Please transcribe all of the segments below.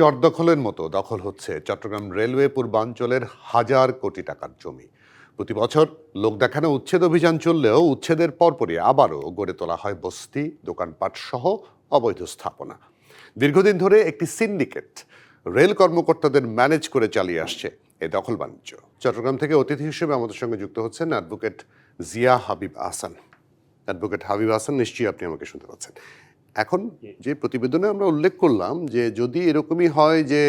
চর দখলের মতো দখল হচ্ছে চট্টগ্রাম রেলওয়ে পূর্বাঞ্চলের হাজার কোটি টাকার জমি। প্রতি বছর লোক দেখানো উচ্ছেদ অভিযান চললেও উচ্ছেদের পরপরই আবারও গড়ে তোলা হয় বস্তি, দোকানপাট সহ অবৈধ স্থাপনা। দীর্ঘদিন ধরে একটি সিন্ডিকেট রেল কর্মকর্তাদের ম্যানেজ করে চালিয়ে আসছে এ দখল বাণিজ্য। চট্টগ্রাম থেকে অতিথি হিসেবে আমাদের সঙ্গে যুক্ত হচ্ছেন অ্যাডভোকেট জিয়া হাবিব আহসান। অ্যাডভোকেট হাবিব হাসান নিশ্চয়ই আপনি আমাকে শুনতে পাচ্ছেন। এখন যে প্রতিবেদনে আমরা উল্লেখ করলাম যে যদি এরকমই হয় যে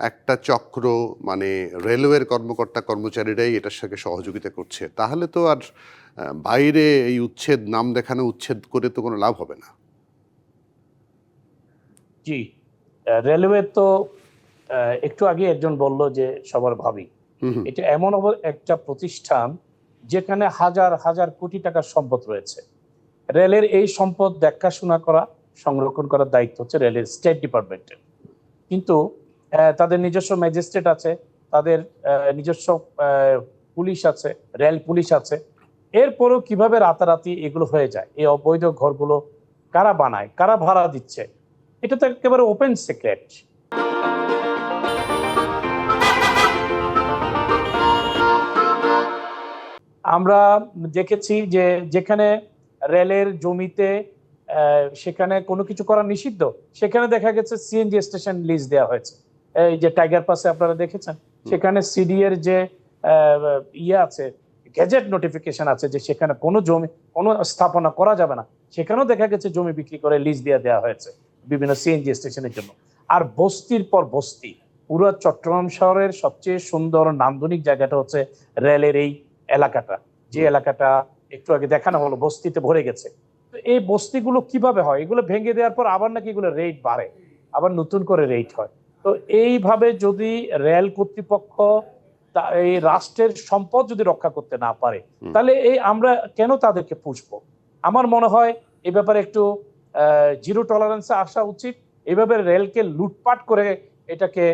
একটা চক্র মানে রেলওয়ের কর্মকর্তা কর্মচারীরাই এটার সঙ্গে সহযোগিতা করছে তাহলে তো আর বাইরে এই উচ্ছেদ নাম দেখানো উচ্ছেদ করে তো কোনো লাভ হবে না। জি। রেলওয়ে তো একটু আগে একজন বলল যে সবার ভাবি। এটা এমন একটা প্রতিষ্ঠান যেখানে হাজার হাজার কোটি টাকার সম্পদ রয়েছে। রেলের এই সম্পদ দেখাশোনা করা, সংরক্ষণ করার দায়িত্ব হচ্ছে রেলের স্টেট ডিপার্টমেন্টের কিন্তু তাদের নিজস্ব ম্যাজিস্ট্রেট আছে, তাদের নিজস্ব পুলিশ আছে, রেল পুলিশ আছে। এরপরেও কীভাবে রাতারাতি এগুলো হয়ে যায়? এই অবৈধ ঘরগুলো কারা বানায়? কারা ভাড়া দিচ্ছে? এটা তো একেবারে ওপেন সিক্রেট আমরা দেখেছি যে যেখানে রেলের জমিতে সেখানে কোনো কিছু করা নিষিদ্ধ সেখানে দেখা গেছে সিএনজি স্টেশন লিজ দেওয়া হয়েছে। এই যে টাইগার পাসে আপনারা দেখেছেন সেখানে সিডি এর যে ইয়ে আছে গ্যাজেট নোটিফিকেশন আছে যে সেখানে কোনো জমি কোনো স্থাপনা করা যাবে না সেখানেও দেখা গেছে জমি বিক্রি করে লিজ দিয়ে দেওয়া হয়েছে বিভিন্ন সিএনজি স্টেশনের জন্য। আর বস্তির পর বস্তি পুরো চট্টগ্রাম শহরের সবচেয়ে সুন্দর নান্দনিক জায়গাটা হচ্ছে রেলের এই এলাকাটা। যে এলাকাটা একটু আগে দেখানো হলো বস্তিতে ভরে গেছে। তো এই বস্তিগুলো কীভাবে হয়? এগুলো ভেঙে দেওয়ার পর আবার নাকি এগুলো রেট বাড়ে আবার নতুন করে রেট হয়। তো এইভাবে যদি রেল কর্তৃপক্ষ এই রাষ্ট্রের সম্পদ যদি রক্ষা করতে না পারে তাহলে এই আমরা কেন তাদেরকে পুষবো? আমার মনে হয় এ ব্যাপারে একটু জিরো টলারেন্সে আসা উচিত। এভাবে রেলকে লুটপাট করে এটাকে